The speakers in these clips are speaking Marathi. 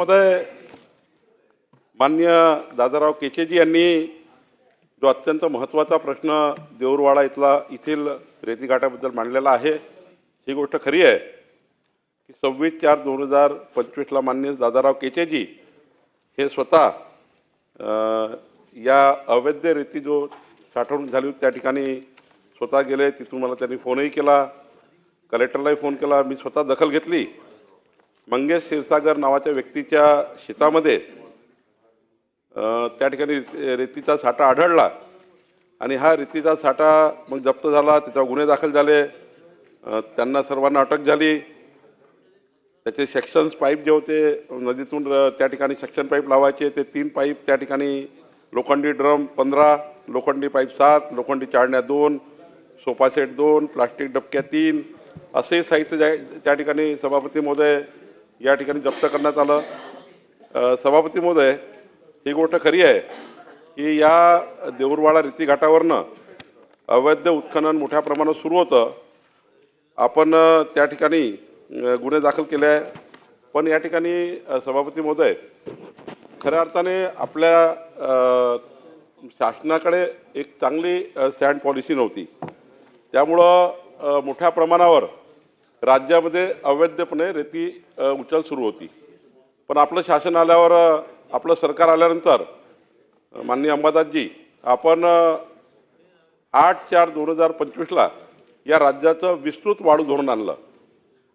महोदय मान्य दादाराव केचेजी यांनी जो अत्यंत महत्त्वाचा प्रश्न देऊरवाडा इथला येथील रेतीघाटाबद्दल मांडलेला आहे ही गोष्ट खरी आहे की सव्वीस चार दोन हजार पंचवीसला मान्य दादाराव केचेजी हे स्वतः या अवैध रेती जो साठवणूक झाली होती त्या ठिकाणी स्वतः गेले तिथून मला त्यांनी फोनही केला कलेक्टरलाही फोन केला मी स्वतः दखल घेतली. मंगेश क्षीरसागर नावाच्या व्यक्तीच्या शेतामध्ये त्या ठिकाणी रेतीचा साठा आढळला. आणि हा रेतीचा साठा मग जप्त झाला त्याच्यावर गुन्हे दाखल झाले त्यांना सर्वांना अटक झाली. त्याचे सेक्शन्स पाईप जे होते नदीतून त्या ठिकाणी सेक्शन पाईप लावायचे ते तीन पाईप त्या ठिकाणी लोखंडी ड्रम पंधरा लोखंडी पाईप सात लोखंडी चाळण्या दोन सोफा सेट दोन प्लास्टिक डबक्या तीन असे साहित्य ज्या त्या ठिकाणी सभापती महोदय या ठिकाणी जप्त करण्यात आलं. सभापती महोदय ही गोष्ट खरी आहे की या देऊरवाडा रेती घाटावरनं अवैध उत्खनन मोठ्या प्रमाणात सुरू होतं. आपण त्या ठिकाणी गुन्हे दाखल केले आहे. पण या ठिकाणी सभापती महोदय खऱ्या अर्थाने आपल्या शासनाकडे एक चांगली सँड पॉलिसी नव्हती. त्यामुळं मोठ्या प्रमाणावर राज्यामध्ये अवैधपणे रेती उचल सुरू होती. पण आपलं शासन आल्यावर आपलं सरकार आल्यानंतर माननीय अंबादासजी आपण आठ चार दोन हजार पंचवीसला या राज्याचं विस्तृत वाढू धोरण आणलं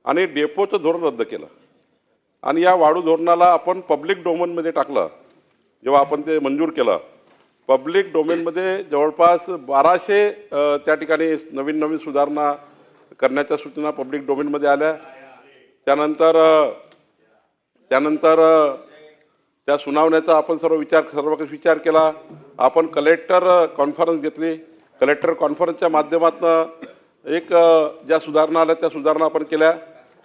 आणि डेपोचं धोरण रद्द केलं. आणि या वाढू धोरणाला आपण पब्लिक डोमेनमध्ये टाकलं. जेव्हा आपण ते मंजूर केलं पब्लिक डोमेनमध्ये जवळपास बाराशे त्या ठिकाणी नवीन नवीन सुधारणा करण्याच्या सूचना पब्लिक डोमेनमध्ये आल्या. त्यानंतर त्यानंतर त्या सुनावण्याचा आपण सर्व विचार सर्व काही विचार केला. आपण कलेक्टर कॉन्फरन्स घेतली. कलेक्टर कॉन्फरन्सच्या माध्यमातून एक ज्या सुधारणा आल्या त्या सुधारणा आपण केल्या.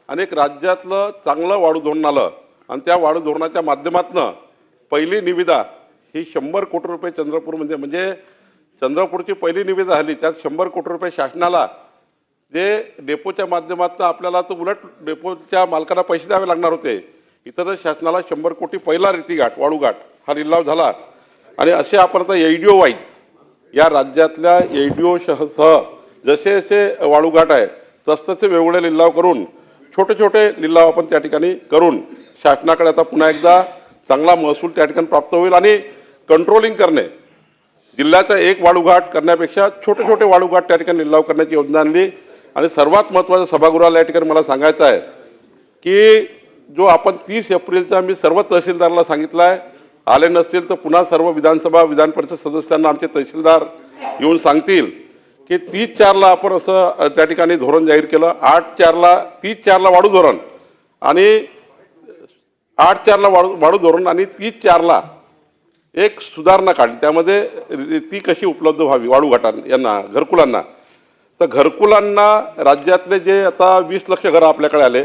आणि एक राज्यातलं चांगलं वाढू धोरण आलं. आणि त्या वाढू धोरणाच्या माध्यमातून पहिली निविदा ही शंभर कोटी रुपये चंद्रपूर म्हणजे म्हणजे चंद्रपूरची पहिली निविदा झाली त्यात शंभर कोटी रुपये शासनाला जे डेपोच्या माध्यमातून आपल्याला तर उलट डेपोच्या मालकाला पैसे द्यावे लागणार होते. इतर शासनाला शंभर कोटी पहिला रेतीघाट वाळूघाट हा लिलाव झाला. आणि असे आपण आता एडीओ वाईज या राज्यातल्या एडीओ सह जसे जसे वाळूघाट आहे तसतसे वेगवेगळे लिलाव करून छोटे छोटे लिलाव आपण त्या ठिकाणी करून शासनाकडे आता पुन्हा एकदा चांगला महसूल त्या ठिकाणी प्राप्त होईल आणि कंट्रोलिंग करणे. जिल्ह्याचा एक वाळूघाट करण्यापेक्षा छोटे छोटे वाळूघाट त्या ठिकाणी लिलाव करण्याची योजना आणली. आणि सर्वात महत्त्वाचं सभागृहाला या ठिकाणी मला सांगायचं आहे की जो आपण तीस एप्रिलचा मी सर्व तहसीलदारला सांगितलं आहे आले नसतील तर पुन्हा सर्व विधानसभा विधान परिषद सदस्यांना आमचे तहसीलदार येऊन सांगतील की तीस चारला आपण असं त्या ठिकाणी धोरण जाहीर केलं आठ चारला तीस चारला वाढू धोरण. आणि आठ चारला वाढू वाढू धोरण आणि तीस चारला एक सुधारणा काढली. त्यामध्ये ती कशी उपलब्ध व्हावी? वाळू घाटां यांना घरकुलांना. तर घरकुलांना राज्यातले जे आता वीस लक्ष घरं आपल्याकडे आले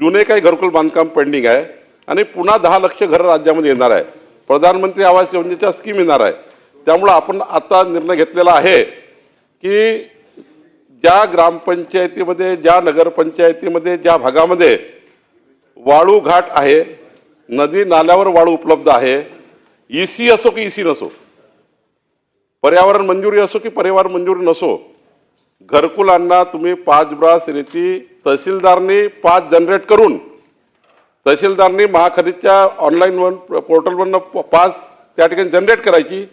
जुने काही घरकुल बांधकाम पेंडिंग आहे आणि पुन्हा दहा लक्ष घरं राज्यामध्ये येणार आहे. प्रधानमंत्री आवास योजनेच्या स्कीम येणार आहे. त्यामुळं आपण आता निर्णय घेतलेला आहे की ज्या ग्रामपंचायतीमध्ये ज्या नगरपंचायतीमध्ये ज्या भागामध्ये वाळू घाट आहे नदी नाल्यावर वाळू उपलब्ध आहे ई सी असो की ई सी नसो पर्यावरण मंजुरी असो की पर्यावरण मंजुरी नसो घरकुलांना तुम्ही पाच ब्रास रेती तहसीलदारनी पाच जनरेट करून तहसीलदारनी महाखरीदच्या ऑनलाईनवरून पोर्टलवरनं प- पाच त्या ठिकाणी जनरेट करायची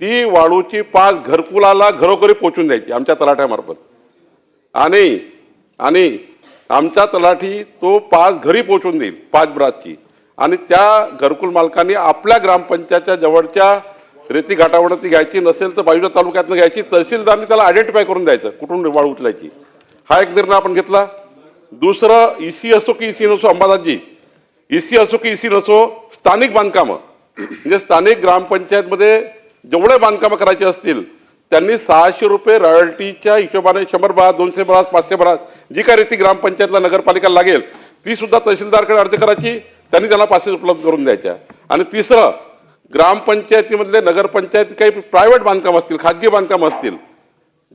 ती वाळूची पाच घरकुलाला घरोघरी पोचून द्यायची आमच्या तलाठ्यामार्फत. आणि आणि आमचा तलाठी तो पाच घरी पोचून देईल पाच ब्रासची. आणि त्या घरकुल मालकांनी आपल्या ग्रामपंचायतच्या जवळच्या रेती घाटावर ती घ्यायची नसेल तर बाजूच्या तालुक्यातनं घ्यायची. तहसीलदारांनी त्याला आयडेंटिफाय करून द्यायचं कुठून वाळ उचलायची. हा एक निर्णय आपण घेतला. दुसरं ई सी असो की ई सी नसो अंबादासजी ई सी असो की ई सी नसो स्थानिक बांधकामं. म्हणजे स्थानिक ग्रामपंचायतमध्ये जेवढे बांधकामं करायचे असतील त्यांनी सहाशे रुपये रॉयल्टीच्या हिशोबाने शंभर ब्रास दोनशे ब्रास पाचशे ब्रास जी काय रेती ग्रामपंचायतला नगरपालिकेला लागेल ती सुद्धा तहसीलदारकडे अर्ज करायची त्यांनी त्यांना पाचशे उपलब्ध करून द्यायच्या. आणि तिसरं ग्रामपंचायतीमधले नगरपंचायत काही प्रायव्हेट बांधकाम असतील खाजगी बांधकाम असतील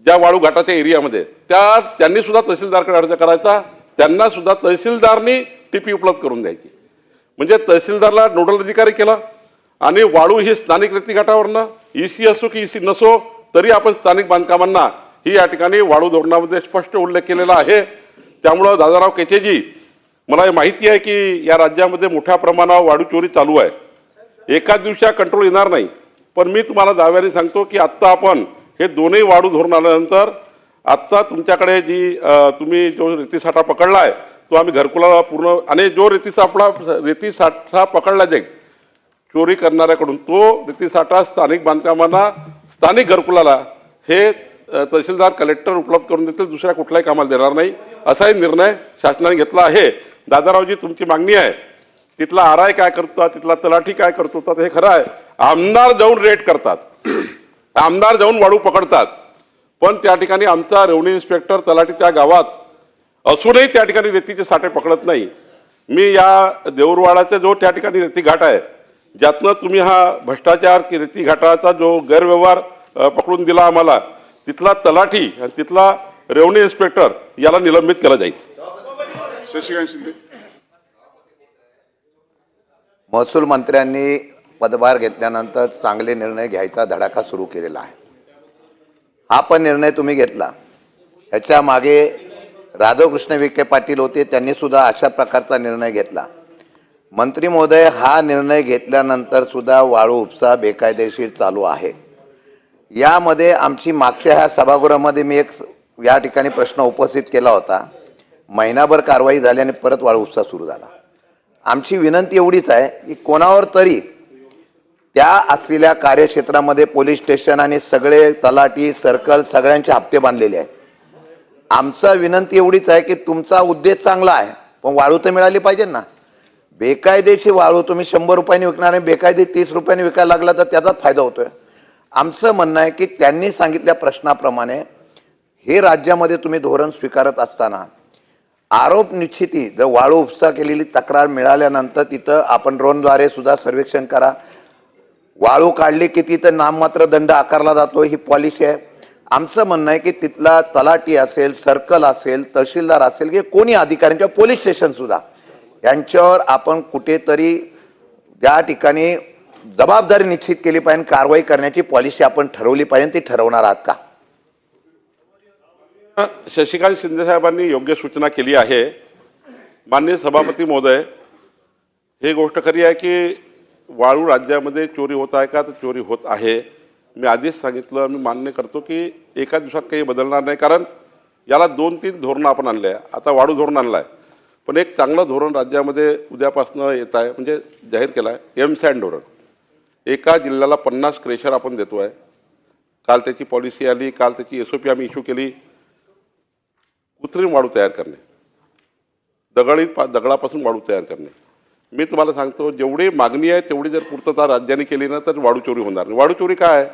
ज्या वाळू घाटाच्या एरियामध्ये त्या त्यांनी सुद्धा तहसीलदारकडे अर्ज करायचा त्यांना सुद्धा तहसीलदारनी टीपी उपलब्ध करून द्यायची. म्हणजे तहसीलदारला नोडल अधिकारी केला आणि वाळू ही स्थानिक रेतीघाटावरनं ई सी असो की ई सी नसो तरी आपण स्थानिक बांधकामांना ही या ठिकाणी वाळू धोरणामध्ये स्पष्ट उल्लेख केलेला आहे. त्यामुळं दादाराव केचेजी मला हे माहिती आहे की या राज्यामध्ये मोठ्या प्रमाणावर वाळू चोरी चालू आहे. एका दिवशी कंट्रोल येणार नाही. पण मी तुम्हाला दाव्याने सांगतो की आत्ता आपण हे दोन्ही वाढू धोरण आल्यानंतर आत्ता तुमच्याकडे जी तुम्ही जो रेतीसाठा पकडला आहे तो आम्ही घरकुलाला पूर्ण आणि जो रेतीसापडा रेतीसाठा पकडला जाईल चोरी करणाऱ्याकडून तो रेतीसाठा स्थानिक बांधकामांना स्थानिक घरकुलाला हे तहसीलदार कलेक्टर उपलब्ध करून देतील दुसऱ्या कुठल्याही कामाला देणार नाही. असाही निर्णय शासनाने घेतला आहे. दादारावजी तुमची मागणी आहे. तिथला आर आय काय करतो तिथला तलाठी काय करतो तर हे खरं आहे. आमदार जाऊन रेट करतात. आमदार जाऊन वाळू पकडतात. पण त्या ठिकाणी आमचा रेव्हन्यू इन्स्पेक्टर तलाठी त्या गावात असूनही त्या ठिकाणी रेतीचे साठे पकडत नाही. मी या देऊरवाडाचा जो त्या ठिकाणी रेती घाट आहे ज्यातनं तुम्ही हा भ्रष्टाचार की रेती घाटाचा जो गैरव्यवहार पकडून दिला आम्हाला तिथला तलाठी आणि तिथला रेव्हन्यू इन्स्पेक्टर याला निलंबित केलं जाईल. शशिकांत शिंदे. महसूल मंत्र्यांनी पदभार घेतल्यानंतर चांगले निर्णय घ्यायचा धडाका सुरू केलेला आहे. हा पण निर्णय तुम्ही घेतला. ह्याच्या मागे राधाकृष्ण विखे पाटील होते त्यांनी सुद्धा अशा प्रकारचा निर्णय घेतला. मंत्री महोदय हा निर्णय घेतल्यानंतर सुद्धा वाळू उपसा बेकायदेशीर चालू आहे. यामध्ये आमची मागच्या ह्या सभागृहामध्ये मी एक या ठिकाणी प्रश्न उपस्थित केला होता. महिनाभर कारवाई झाली आणि परत वाळू उपसा सुरू झाला. आमची विनंती एवढीच आहे की कोणावर तरी त्या असलेल्या कार्यक्षेत्रामध्ये पोलीस स्टेशन आणि सगळे तलाठी सर्कल सगळ्यांचे हप्ते बांधलेले आहे आमचा विनंती एवढीच आहे की तुमचा उद्देश चांगला आहे पण वाळू तर मिळाली पाहिजे ना. बेकायदेशीर वाळू तुम्ही शंभर रुपयांनी विकणार आणि बेकायदे तीस रुपयांनी विकायला लागला तर त्याचा फायदा होतोय. आमचं म्हणणं आहे की त्यांनी सांगितल्या प्रश्नाप्रमाणे हे राज्यामध्ये तुम्ही धोरण स्वीकारत असताना आरोप निश्चिती जर वाळू उपसा केलेली तक्रार मिळाल्यानंतर तिथं आपण ड्रोनद्वारे सुद्धा सर्वेक्षण करा. वाळू काढली की तिथं नाममात्र दंड आकारला जातो ही पॉलिसी आहे. आमचं म्हणणं आहे की तिथला तलाटी असेल सर्कल असेल तहसीलदार असेल की कोणी अधिकारी किंवा पोलीस स्टेशनसुद्धा यांच्यावर आपण कुठेतरी त्या ठिकाणी जबाबदारी निश्चित केली पाहिजे कारवाई करण्याची पॉलिसी आपण ठरवली पाहिजे ती ठरवणार आहात का? शशिकांत शिंदे साहेबांनी योग्य सूचना केली आहे. माननीय सभापती महोदय हे गोष्ट खरी आहे की वाळू राज्यामध्ये चोरी होत आहे का? तर चोरी होत आहे. मी आधीच सांगितलं मी मान्य करतो की एका दिवसात काही बदलणार नाही. कारण याला दोन तीन धोरणं आपण आणले आहे. आता वाळू धोरण आणलं आहे पण एक चांगलं धोरण राज्यामध्ये उद्यापासनं येत आहे म्हणजे जाहीर केलं आहे एम सॅन धोरण. एका जिल्ह्याला पन्नास क्रेशर आपण देतो आहे काल त्याची पॉलिसी आली काल त्याची एस ओ पी आम्ही इश्यू केली. कृत्रिम वाळू तयार करणे. दगडी पा दगडापासून वाळू तयार करणे. मी तुम्हाला सांगतो जेवढी मागणी आहे तेवढी जर पूर्तता राज्याने केली ना तर वाळू चोरी होणार नाही. वाळू चोरी काय आहे?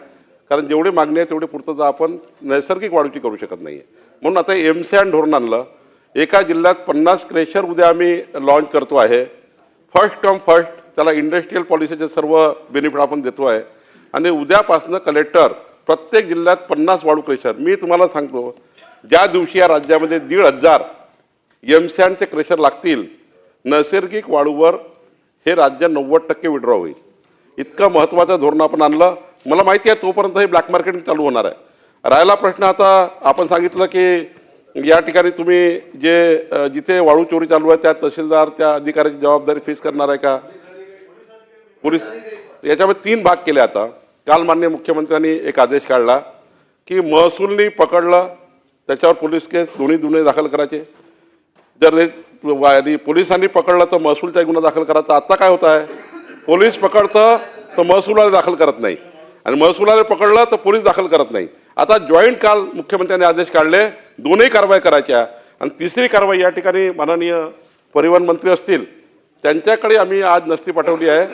कारण जेवढी मागणी आहे तेवढी पूर्तता आपण नैसर्गिक वाळूची करू शकत नाही आहे म्हणून आता एम सॅन धोरण आणलं एका जिल्ह्यात पन्नास क्रेशर उद्या आम्ही लॉन्च करतो आहे. फर्स्ट कम फर्स्ट त्याला इंडस्ट्रीयल पॉलिसीचे सर्व बेनिफिट आपण देतो आहे. आणि उद्यापासनं कलेक्टर प्रत्येक जिल्ह्यात पन्नास वाळू क्रेशर मी तुम्हाला सांगतो ज्या दिवशी या राज्यामध्ये दीड हजार एमसॅनचे क्रेशर लागतील नैसर्गिक वाळूवर हे राज्य नव्वद टक्के विड्रॉ होईल. इतकं महत्त्वाचं धोरण आपण आणलं. मला माहिती आहे तोपर्यंत हे ब्लॅक मार्केटिंग चालू होणार आहे. राहिला प्रश्न आता आपण सांगितलं की या ठिकाणी तुम्ही जे जिथे वाळू चोरी चालू आहे त्या तहसीलदार त्या अधिकाऱ्याची जबाबदारी फेस करणार आहे का? पोलीस याच्यामध्ये तीन भाग केले आता. काल मान्य मुख्यमंत्र्यांनी एक आदेश काढला की महसूलनी पकडलं त्याच्यावर पोलीस केस दोन्ही गुन्हे दाखल करायचे. जर पोलिसांनी पकडलं तर महसूलचा गुन्हा दाखल करायचा. आता काय होत आहे पोलीस पकडतं तर महसूलवाले दाखल करत नाही. आणि महसूलवाले पकडलं तर पोलीस दाखल करत नाही. आता जॉईंट काल मुख्यमंत्र्यांनी आदेश काढले दोन्ही कारवाई करायच्या. आणि तिसरी कारवाई या ठिकाणी माननीय परिवहन मंत्री असतील त्यांच्याकडे आम्ही आज नसती पाठवली आहे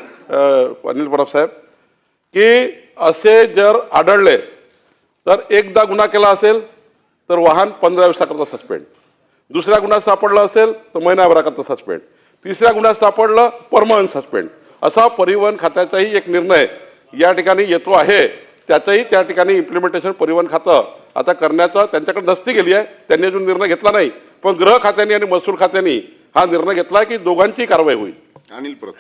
अनिल परब साहेब की असे जर आढळले तर एकदा गुन्हा केला असेल तर वाहन पंधरा दिवसाकरता सस्पेंड दुसऱ्या गुन्ह्यात सापडलं असेल तर महिनाभराकरता सस्पेंड तिसऱ्या गुन्ह्यात सापडलं परमनंट सस्पेंड असा परिवहन खात्याचाही एक निर्णय या ठिकाणी येतो आहे. त्याचंही त्या ठिकाणी इम्प्लिमेंटेशन परिवहन खातं आता करण्याचं त्यांच्याकडे नसती गेली आहे. त्यांनी अजून निर्णय घेतला नाही. पण गृह खात्याने आणि महसूल खात्याने हा निर्णय घेतला की दोघांची कारवाई होईल. अनिल परब